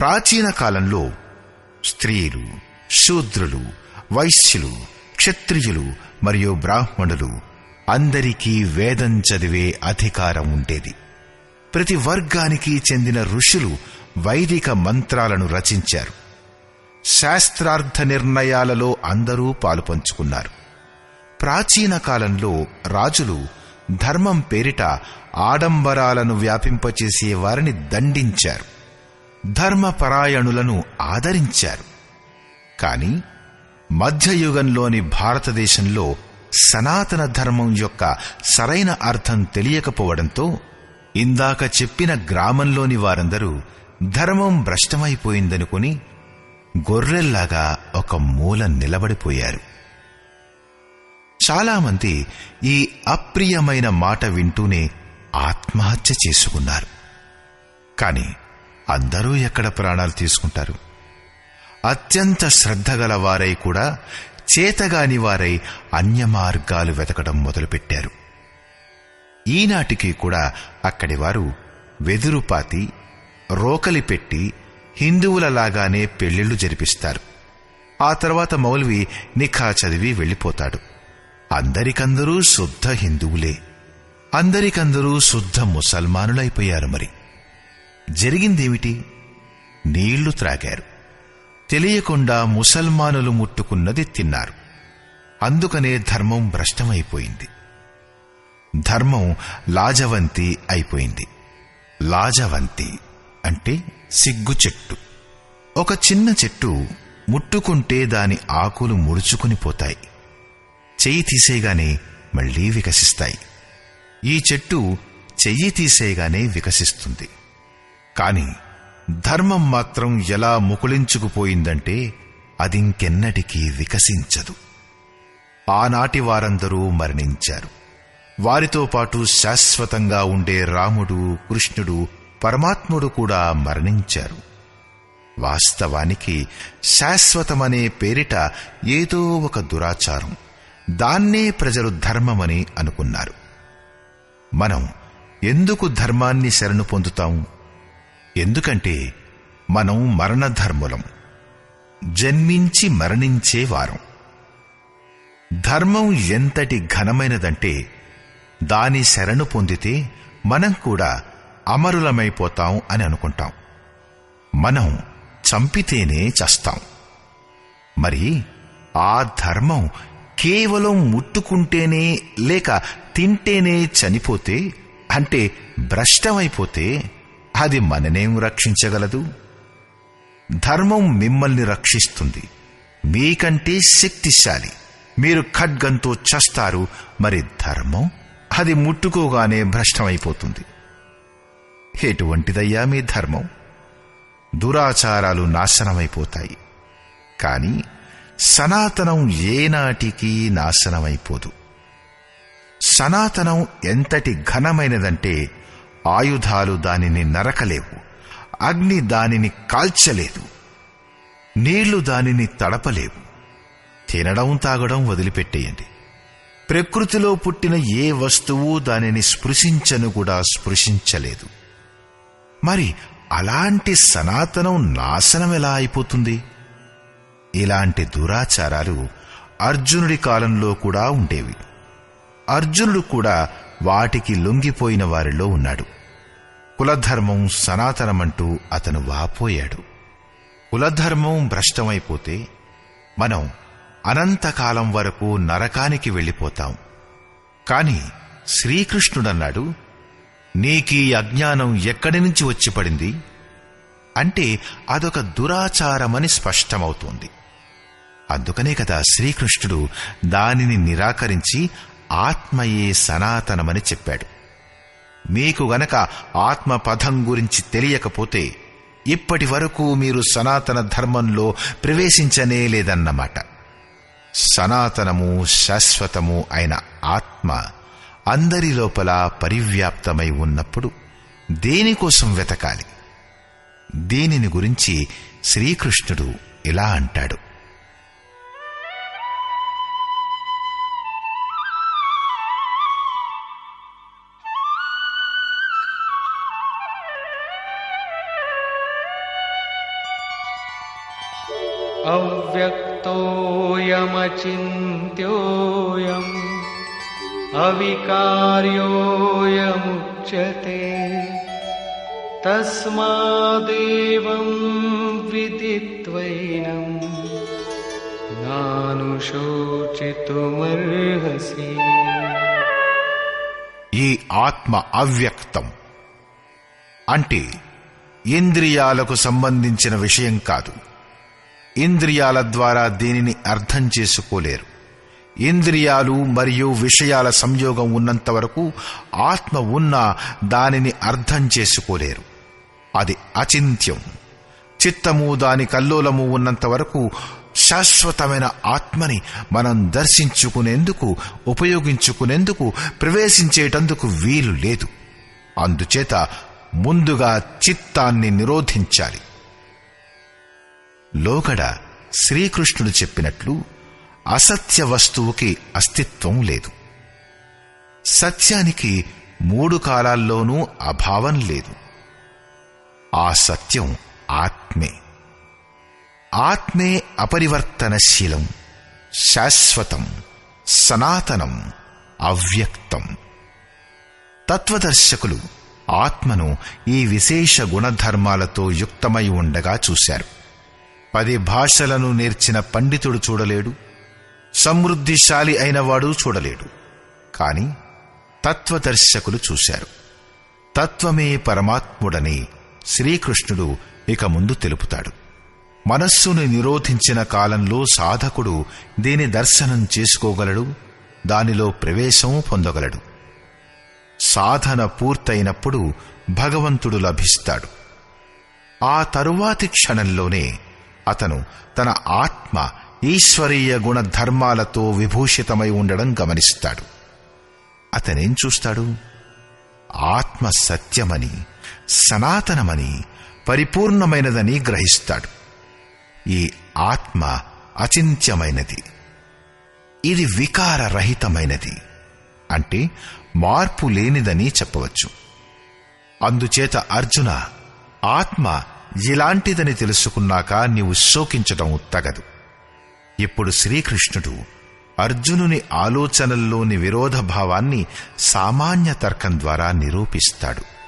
ప్రాచీన కాలంలో స్త్రీలు శూద్రులు వైశ్యులు క్షత్రియులు మరియు బ్రాహ్మణులు అందరికీ వేదం చదివే అధికారం ఉండేది. ప్రతి వర్గానికి చెందిన ఋషులు వైదిక మంత్రాలను రచించారు. శాస్త్రార్థ నిర్ణయాలలో అందరూ పాలుపంచుకున్నారు ప్రాచీన కాలంలో రాజులు ధర్మం పేరిట ఆడంబరాలను వ్యాపింపచేసే వారిని దండించారు. ధర్మపరాయణులను ఆదరించారు. కాని మధ్యయుగంలోని భారతదేశంలో సనాతన ధర్మం యొక్క సరైన అర్థం తెలియకపోవడంతో ఇందాక చెప్పిన గ్రామంలోని వారందరూ ధర్మం భ్రష్టమైపోయిందనుకుని గొర్రెల్లాగా ఒక మూల నిలబడిపోయారు. చాలామంది ఈ అప్రియమైన మాట వింటూనే ఆత్మహత్య చేసుకున్నారు. కానీ అందరూ ఎక్కడ ప్రాణాలు తీసుకుంటారు? అత్యంత శ్రద్ధగల వారై కూడా చేతగాని వారై అన్య మార్గాలు వెతకడం మొదలుపెట్టారు. ఈనాటికి కూడా అక్కడి వారు వెదురుపాతి రోకలి పెట్టి హిందువులలాగానే పెళ్ళిళ్ళు జరిపిస్తారు. ఆ తర్వాత మౌల్వి నిఖా చదివి వెళ్ళిపోతాడు. అందరికందరూ శుద్ధ హిందువులే. అందరికందరూ శుద్ధ ముసల్మానులైపోయారు మరి. జరిగిందేమిటి? నీళ్ళు త్రాగారు. తెలియకుండా ముసల్మానులు ముట్టుకున్నది తిన్నారు. అందుకనే ధర్మం భ్రష్టమైపోయింది. ధర్మం లాజవంతి అయిపోయింది. లాజవంతి అంటే సిగ్గు చెట్టు. ఒక చిన్న చెట్టు ముట్టుకుంటే దాని ఆకులు ముడుచుకుని పోతాయి. చెయ్యి తీసేగానే మళ్ళీ వికసిస్తాయి. ఈ చెట్టు చెయ్యి తీసేగానే వికసిస్తుంది. కాని ధర్మం మాత్రం ఎలా ముకుళించుకుపోయిందంటే అదింకెన్నటికీ వికసించదు. ఆనాటి వారందరూ మరణించారు. వారితో పాటు శాశ్వతంగా ఉండే రాముడు కృష్ణుడు పరమాత్ముడు కూడా మరణించారు. వాస్తవానికి శాశ్వతమనే పేరిట ఏదో ఒక దురాచారం. దాన్నే ప్రజలు ధర్మమని అనుకున్నారు. మనం ఎందుకు ధర్మాన్ని శరణు పొందుతాం? ఎందుకంటే మనం మరణధర్ములం. జన్మించి మరణించే వారం. ధర్మం ఎంతటి ఘనమైనదంటే దాని శరణు పొందితే మనం కూడా అమరులమైపోతాం అని అనుకుంటాం. మనం చంపితేనే చస్తాం. మరి ఆ ధర్మం కేవలం ముట్టుకుంటేనే లేక తింటేనే చనిపోతే అంటే భ్రష్టమైపోతే అది మననేం రక్షించగలదు? ధర్మం మిమ్మల్ని రక్షిస్తుంది. మీకంటే శక్తిశాలి. మీరు ఖడ్గంతో చస్తారు. మరి ధర్మం? అది ముట్టుకోగానే భ్రష్టమైపోతుంది. ఎటువంటిదయ్యా మీ ధర్మం? దురాచారాలు నాశనమైపోతాయి. కాని సనాతనం ఏనాటికి నాశనమైపోదు. సనాతనం ఎంతటి ఘనమైనదంటే ఆయుధాలు దానిని నరకలేవు. అగ్ని దానిని కాల్చలేదు. నీళ్ళు దానిని తడపలేవు. తినడం తాగడం వదిలిపెట్టేయండి. ప్రకృతిలో పుట్టిన ఏ వస్తువు దానిని స్పృశించను కూడా స్పృశించలేదు. మరి అలాంటి సనాతనం నాశనం ఎలా అయిపోతుంది? ఇలాంటి దురాచారాలు అర్జునుడి కాలంలో కూడా ఉండేవి. అర్జునుడు కూడా వాటికి లొంగిపోయిన వారిలో ఉన్నాడు. కులధర్మం సనాతనమంటూ అతను వాపోయాడు. కులధర్మం భ్రష్టమైపోతే మనం అనంతకాలం వరకు నరకానికి వెళ్ళిపోతాం. కాని శ్రీకృష్ణుడన్నాడు నీకీ అజ్ఞానం ఎక్కడి నుంచి వచ్చి పడింది? అంటే అదొక దురాచారమని స్పష్టమవుతోంది. అందుకనే కదా శ్రీకృష్ణుడు దానిని నిరాకరించి ఆత్మయే సనాతనమని చెప్పాడు. మీకు గనక ఆత్మ పథం గురించి తెలియకపోతే ఇప్పటి వరకు మీరు సనాతన ధర్మంలో ప్రవేశించనే లేదన్నమాట. సనాతనము శాశ్వతము అయిన ఆత్మ అందరి లోపల పరివ్యాప్తమై ఉన్నప్పుడు దేనికోసం వెతకాలి? దీనిని గురించి శ్రీకృష్ణుడు ఇలా అంటాడు. अव्यक्तोऽयमचिन्त्योऽयम् अविकार्योऽयमुच्यते तस्मादेवं विदित्वैनम् नानुशोचितुमर्हसि ఈ ఆత్మ అవ్యక్తం అంటే ఇంద్రియాలకు సంబంధించిన విషయం కాదు ఇంద్రియాల ద్వారా దీనిని అర్థం చేసుకోలేరు. ఇంద్రియాలు మరియు విషయాల సంయోగం ఉన్నంత వరకు ఆత్మ ఉన్నా దానిని అర్థం చేసుకోలేరు. అది అచింత్యం. చిత్తము దాని కల్లోలము ఉన్నంత వరకు శాశ్వతమైన ఆత్మని మనం దర్శించుకునేందుకు ఉపయోగించుకునేందుకు ప్రవేశించేటందుకు వీలు లేదు. అందుచేత ముందుగా చిత్తాన్ని నిరోధించాలి. లోగడ శ్రీకృష్ణుడు చెప్పినట్లు అసత్య వస్తువుకి అస్తిత్వం లేదు. సత్యానికి మూడు కాలాల్లోనూ అభావం లేదు. ఆ సత్యం ఆత్మే. ఆత్మే అపరివర్తనశీలం శాశ్వతం సనాతనం అవ్యక్తం. తత్వదర్శకులు ఆత్మను ఈ విశేష గుణధర్మాలతో యుక్తమై ఉండగా చూశారు. పది భాషలను నేర్చిన పండితుడు చూడలేడు సమృద్ధిశాలి అయినవాడు చూడలేడు. కాని తత్వదర్శకులు చూశారు. తత్వమే పరమాత్ముడని శ్రీకృష్ణుడు ఇక ముందు తెలుపుతాడు. మనస్సును నిరోధించిన కాలంలో సాధకుడు దీని దర్శనం చేసుకోగలడు దానిలో ప్రవేశం పొందగలడు. సాధన పూర్తయినప్పుడు భగవంతుడు లభిస్తాడు. ఆ తరువాతి క్షణంలోనే అతను తన ఆత్మ ఈశ్వరీయ గుణధర్మాలతో విభూషితమై ఉండడం గమనిస్తాడు. అతనేం చూస్తాడు? ఆత్మ సత్యమని సనాతనమని పరిపూర్ణమైనదని గ్రహిస్తాడు. ఈ ఆత్మ అచింత్యమైనది. ఇది వికారరహితమైనది. అంటే మార్పు లేనిదని చెప్పవచ్చు. అందుచేత అర్జున ఆత్మ ఇలాంటిదని తెలుసుకున్నాక నీవు శోకించటం తగదు. ఇప్పుడు శ్రీకృష్ణుడు అర్జునుని ఆలోచనల్లోని విరోధ భావాన్ని సామాన్య తర్కం ద్వారా నిరూపిస్తాడు.